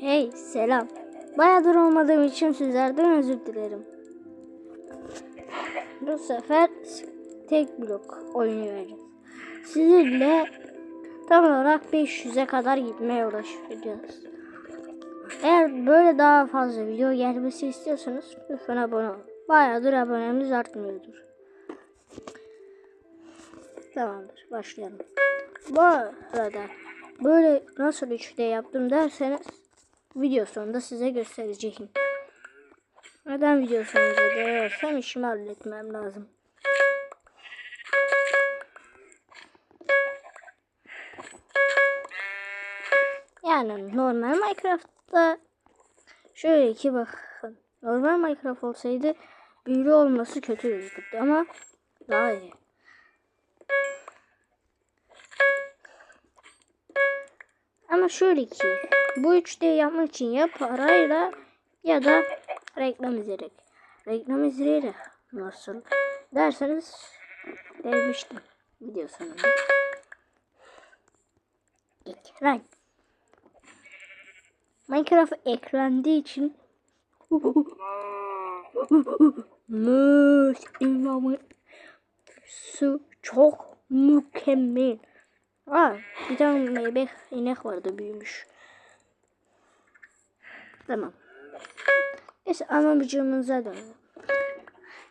Hey selam. Bayağıdır olmadığım için sizlerden özür dilerim. Bu sefer tek blok oynuyoruz. Sizinle tam olarak 500'e kadar gitmeye uğraşacağız. Eğer böyle daha fazla video gelmesi istiyorsanız lütfen abone olun. Bayağıdır abonemiz artmıyordur. Tamamdır başlayalım. Bu arada böyle nasıl 3D yaptım derseniz video sonunda size göstereceğim. Neden video sonunda dersem işimi halletmem lazım. Yani normal Minecraft'ta şöyle ki bakın. Normal Minecraft olsaydı büyülü olması kötü gözükürdü ama daha iyi. Şöyle ki bu 3D yapmak için ya parayla ya da reklam izleyerek. Reklam izleyerek nasıl derseniz demiştim video sonunda. Ekran. Minecraft ekrandığı için imamı su çok mükemmel. Aa, bir tane meyve inek vardı büyümüş. Tamam. Neyse amacımıza dönelim.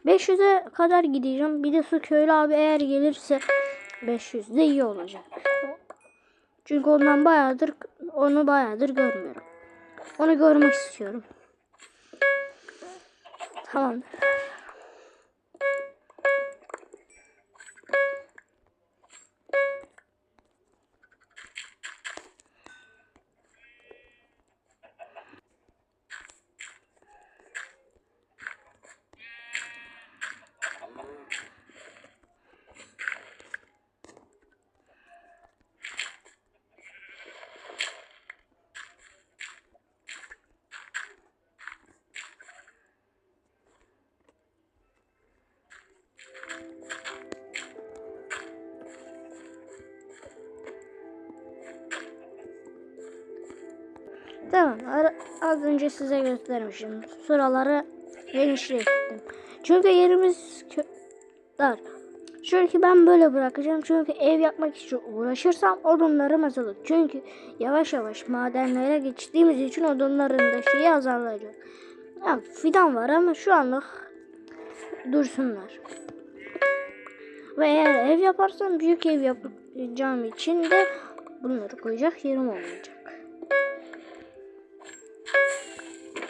500'e kadar gideceğim. Bir de su köylü abi eğer gelirse 500 de iyi olacak. Çünkü ondan bayağıdır onu bayağıdır görmüyorum. Onu görmek istiyorum. Tamam. Tamam. Az önce size göstermişim. Sıraları genişlettim. Çünkü yerimiz dar. Çünkü ben böyle bırakacağım. Çünkü ev yapmak için uğraşırsam odunlarım azalır. Çünkü yavaş yavaş madenlere geçtiğimiz için odunların da şeyi azalacak. Ya, fidan var ama şu anlık dursunlar. Ve eğer ev yaparsam büyük ev yapacağım için de bunları koyacak yerim olmayacak.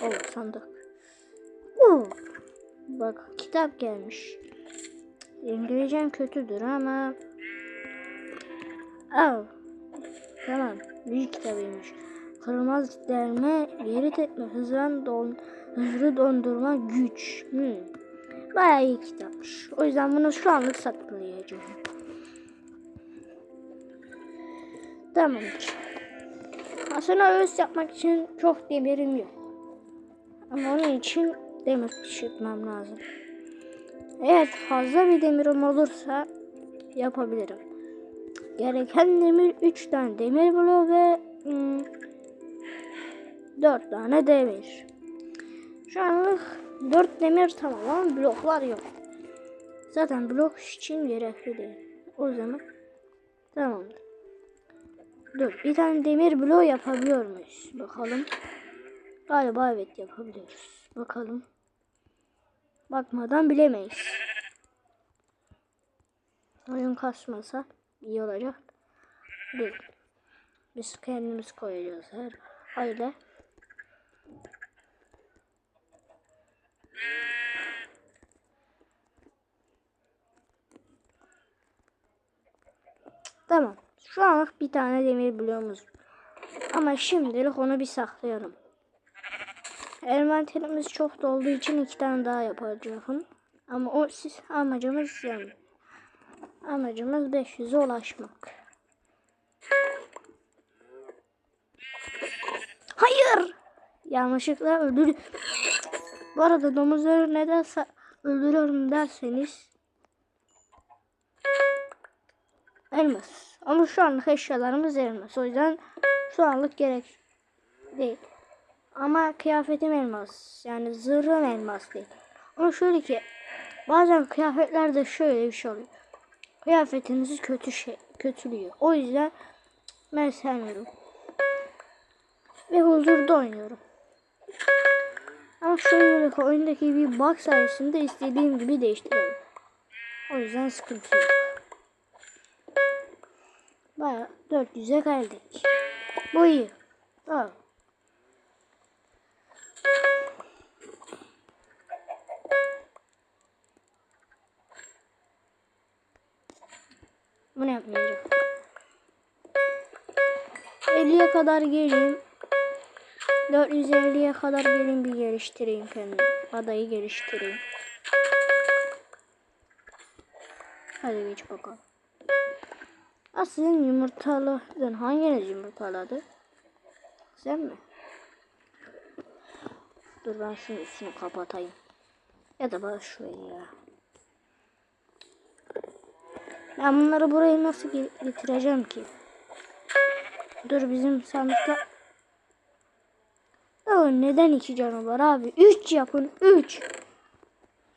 Oh sandık. Oo. Bak kitap gelmiş. İngilizcem kötüdür ama Al. Tamam. Büyük kitabıymış. Kırmaz derme, geri tepme, hızlan don, hızlı dondurma, güç. Hmm. Bayağı iyi kitapmış. O yüzden bunu şu anlık saklayacağım. Tamamdır. Aslında öz yapmak için çok demirim yok. Ama onun için demir pişirtmem lazım. Eğer fazla bir demirim olursa yapabilirim. Gereken demir 3 tane demir bloğu ve hmm, 4 tane demir. Şu anlık 4 demir tamam ama bloklar yok. Zaten blok için gerekli değil. O zaman tamamdır. Dur bir tane demir bloğu yapabiliyor muyuz? Bakalım. Galiba evet yapabiliyoruz. Bakalım. Bakmadan bilemeyiz. Oyun kasmasa iyi olacak. Dur. Biz kendimiz koyacağız her aile. Tamam. Şu anlık bir tane demir bloğumuz. Ama şimdilik onu bir saklayalım. Envanterimiz çok dolduğu için iki tane daha yapacağım. Ama o siz amacımız yani. Amacımız 500'e ulaşmak. Hayır! Yanlışlıkla öldür. Bu arada domuzları neden öldürüyorum derseniz elmas. Ama şu anlık eşyalarımız elmas. O yüzden şu anlık gerek değil. Ama kıyafetim elmas. Yani zırhım elmas değil. Ama şöyle ki bazen kıyafetlerde şöyle bir şey oluyor. Kıyafetinizi kötü şey kötülüyor. O yüzden ben sevmiyorum. Ve huzurda oynuyorum. Ama şöyle ki oyundaki bir bug sayesinde istediğim gibi değiştiriyorum. O yüzden sıkıntı yok. Baya 400'e geldik. Bu iyi. Tamam. Bunu yapmayacağım. 50'ye kadar geleyim. 450'ye kadar gelin bir geliştireyim kendimi. Adayı geliştireyim. Hadi geç bakalım. Ha sizin yumurtaladın. Hanginiz yumurtaladı? Sen mi? Dur ben şunu üstünü kapatayım. Ya da bana şurayı ya. Ben bunları buraya nasıl ge- getireceğim ki? Dur bizim sandıkta... Ya neden iki canavar abi? Üç yapın. Üç.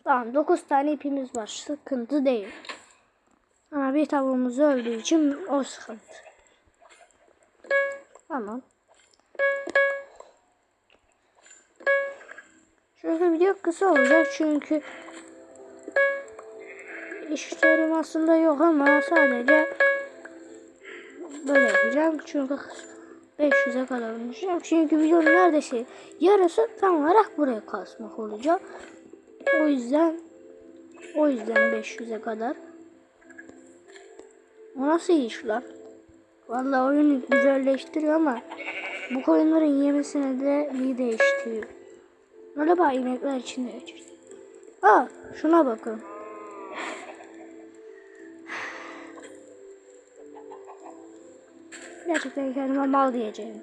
Tamam dokuz tane ipimiz var. Sıkıntı değil. Ama bir tavuğumuz öldüğü için o sıkıntı. Tamam. Şöyle video kısa olacak çünkü işlerim aslında yok ama sadece böyle yapacağım. Çünkü 500'e kadar oynayacağım çünkü videonun neredeyse yarısı tam olarak buraya kasmak olacak. O yüzden o yüzden 500'e kadar. O nasıl iş lan? Vallahi oyunu güzelleştiriyor ama bu koyunların yemesine de iyi değiştiriyor. Galiba inekler içinde geçir. Aa şuna bakın. Gerçekten kendime mal diyeceğim.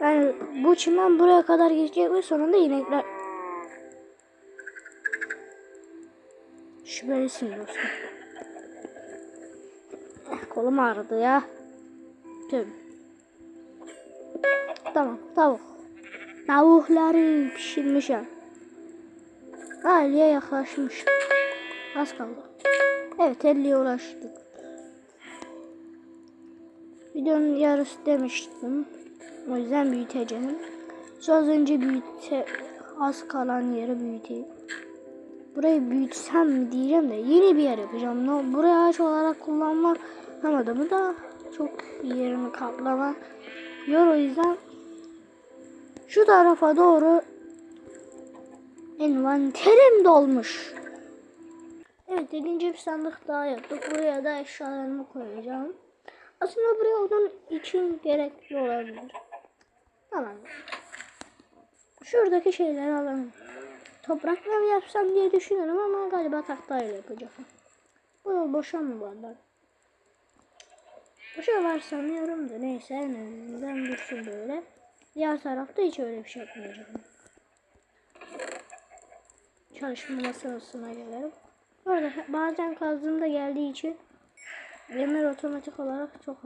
Yani bu çimen buraya kadar geçecek ve sonunda inekler... Şüphelisin dostum. Eh, Kolum ağrıdı ya. Tüm. Tamam tavuk. Tavukları pişirmişim. Aliye yaklaşmış. Az kaldı. Evet 50'ye ulaştık. Videonun yarısı demiştim. O yüzden büyüteceğim. Az önce büyüte az kalan yeri büyüteyim. Burayı büyütsem mi diyeceğim de yeni bir yer yapacağım. No, burayı ağaç olarak kullanmak hem adamı da çok yerini kaplama. Yor o yüzden şu tarafa doğru envanterim dolmuş. Evet ikinci bir sandık daha yaptık. Buraya da eşyalarımı koyacağım. Aslında buraya odun için gerekli olabilir. Tamam. Şuradaki şeyleri alalım. Toprakla mı yapsam diye düşünüyorum ama galiba tahtayla yapacağım. Bu yol boşa mı varlar? Boşa var sanıyorum da neyse en azından dursun böyle. Diğer tarafta hiç öyle bir şey yapmayacağım. Çalışma masasına gelelim. Orada bazen kazdığımda geldiği için demir otomatik olarak çok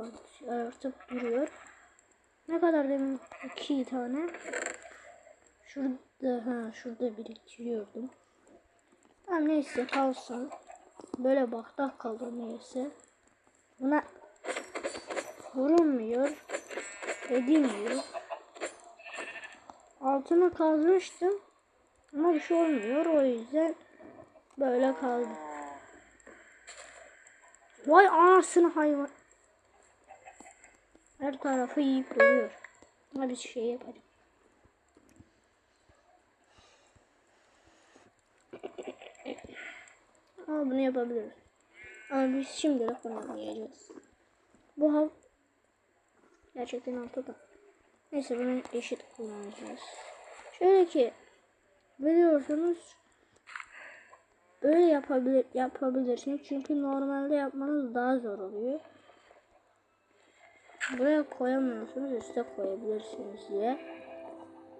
artıp duruyor. Ne kadar demir? İki tane. Şurada ha şurada biriktiriyordum. Tamam neyse kalsın. Böyle baktak kaldı neyse. Buna vurulmuyor. Edilmiyor. Altına kazmıştım. Ama bir şey olmuyor. O yüzden böyle kaldı. Vay anasını hayvan. Her tarafı yiyip duruyor. Ama bir şey yapalım. Ama bunu yapabiliriz. Ama biz şimdilik bunu yapmayacağız. Bu hav gerçekten altıda. Neyse bunu eşit kullanacağız. Şöyle ki biliyorsunuz böyle yapabilir yapabilirsiniz çünkü normalde yapmanız daha zor oluyor. Buraya koyamıyorsunuz üste koyabilirsiniz diye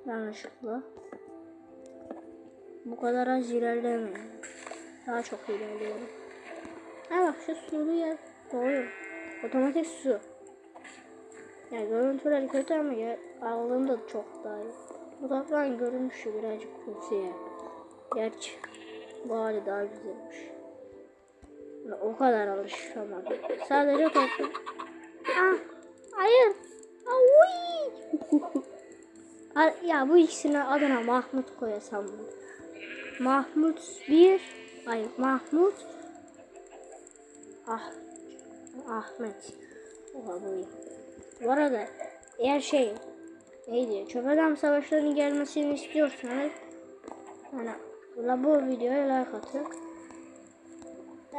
yanlışlıkla. Bu kadar az ilerlemeyin. Daha çok ilerliyorum. Ha bak şu sulu yer doğru. Otomatik su. Yani görüntüleri kötü ama ya, ağlığında çok daha iyi. Uzaktan görünüşü birazcık kötü ya. Gerçi bu hali daha güzelmiş. O kadar alışamadım. Sadece korktum. Ah, hayır. Ah, ya bu ikisine adına Mahmut koyasam mı? Mahmut bir, ay Mahmut Ah Ahmet. Oha bu iyi. Bu arada eğer şey neydi çöp adam savaşlarının gelmesini istiyorsanız yani la bu videoya like atın.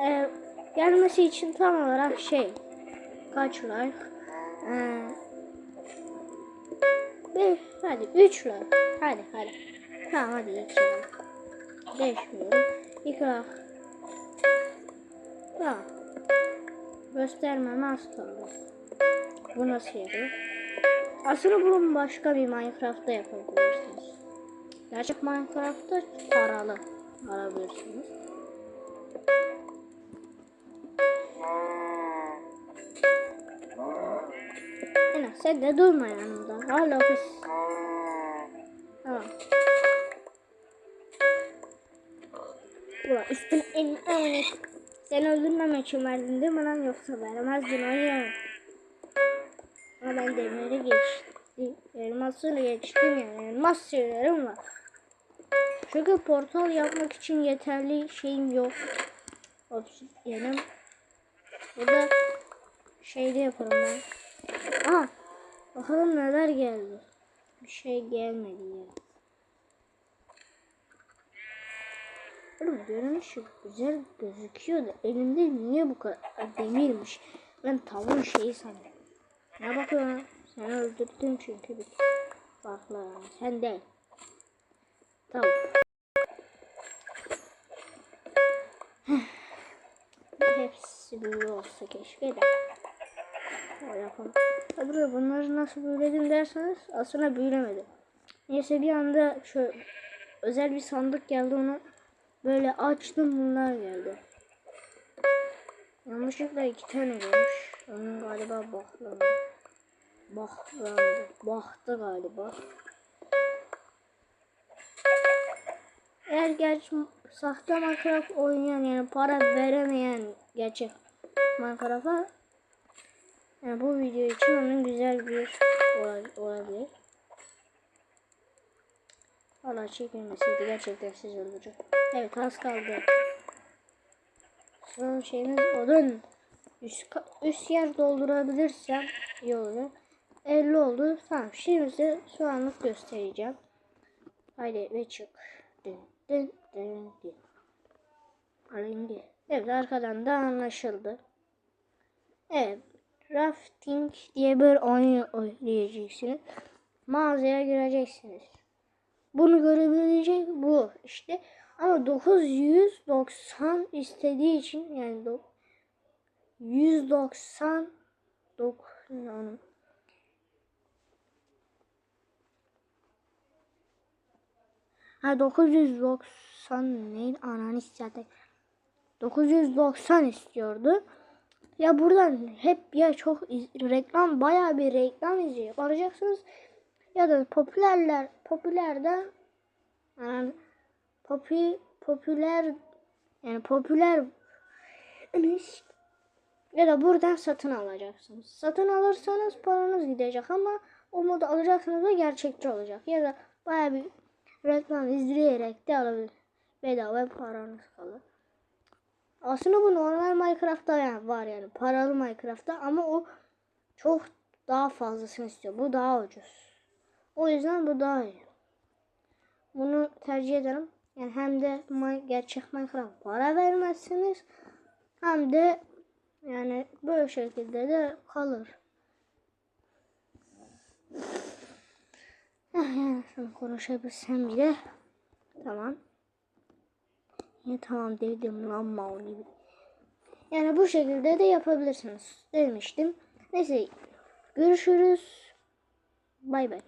Ee, gelmesi için tam olarak şey kaç like? Ee, beş, hadi 3 like. Hadi hadi. Tamam hadi 2 like. Değişmiyorum. 2 like. Tamam. Göstermeme az kaldı. Bu nasıl yapıyor? Aslında bunu başka bir Minecraft'ta yapabilirsiniz. Gerçek Minecraft'ta paralı alabilirsiniz. Enes sen de durma yanımda. Hala pis. Tamam. Ulan üstüne elini elini. Seni öldürmem için verdin değil mi lan yoksa vermezdin hayır. Ama ben demiri geçtim. Elmasını geçtim yani. Elmas şeylerim var. Çünkü portal yapmak için yeterli şeyim yok. Obsidyenim. Bu da şeyde yaparım ben. Aha. Bakalım neler geldi. Bir şey gelmedi ya. Oğlum görünüşü güzel gözüküyor da elimde niye bu kadar demirmiş. Ben tavuğun şeyi sandım. Ne bakıyorsun? Seni öldürdüm çünkü bir. Bak lan sen değil. Tavuk. Hepsi böyle olsa keşke de. O yapalım. Tabii bunları nasıl büyüledim derseniz aslında büyülemedim. Neyse bir anda şöyle özel bir sandık geldi onu böyle açtım bunlar geldi. Yanlışlıkla iki tane gelmiş. Onun galiba baklandı. Baklandı. Baktı galiba. Eğer gerçi sahte Minecraft oynayan yani para veremeyen gerçek Minecraft'a yani bu video için onun güzel bir ola- olabilir. Valla çekilmeseydi gerçekten siz öldürecek. Evet az kaldı. Son şeyimiz odun. Üst, üst yer doldurabilirsem iyi olur. 50 oldu. Tamam şimdi size şu anlık göstereceğim. Haydi ve çık. Dın dın dın dın. Evet arkadan da anlaşıldı. Evet. Rafting diye bir oyun oynayacaksınız. Mağazaya gireceksiniz. Bunu görebilecek bu işte. Ama 990 istediği için yani do- 190 dok yani Ha 990 neydi ananı zaten 990 istiyordu. Ya buradan hep ya çok iz- reklam bayağı bir reklam izleyip alacaksınız ya da popülerler popülerden yani popü, popüler yani popüler ya da buradan satın alacaksınız. Satın alırsanız paranız gidecek ama o modu alacaksınız da gerçekçi olacak. Ya da bayağı bir reklam izleyerek de alabilir. Bedava paranız kalır. Aslında bu normal Minecraft'ta yani var yani paralı Minecraft'ta ama o çok daha fazlasını istiyor. Bu daha ucuz. O yüzden bu daha iyi. Bunu tercih ederim. Yani hem de gerçek Minecraft para vermezsiniz hem de yani böyle şekilde de kalır. Ah, Yani konuşabilsem bile tamam. Ya tamam dedim lan mal gibi. Yani bu şekilde de yapabilirsiniz demiştim. Neyse görüşürüz. Bay bay.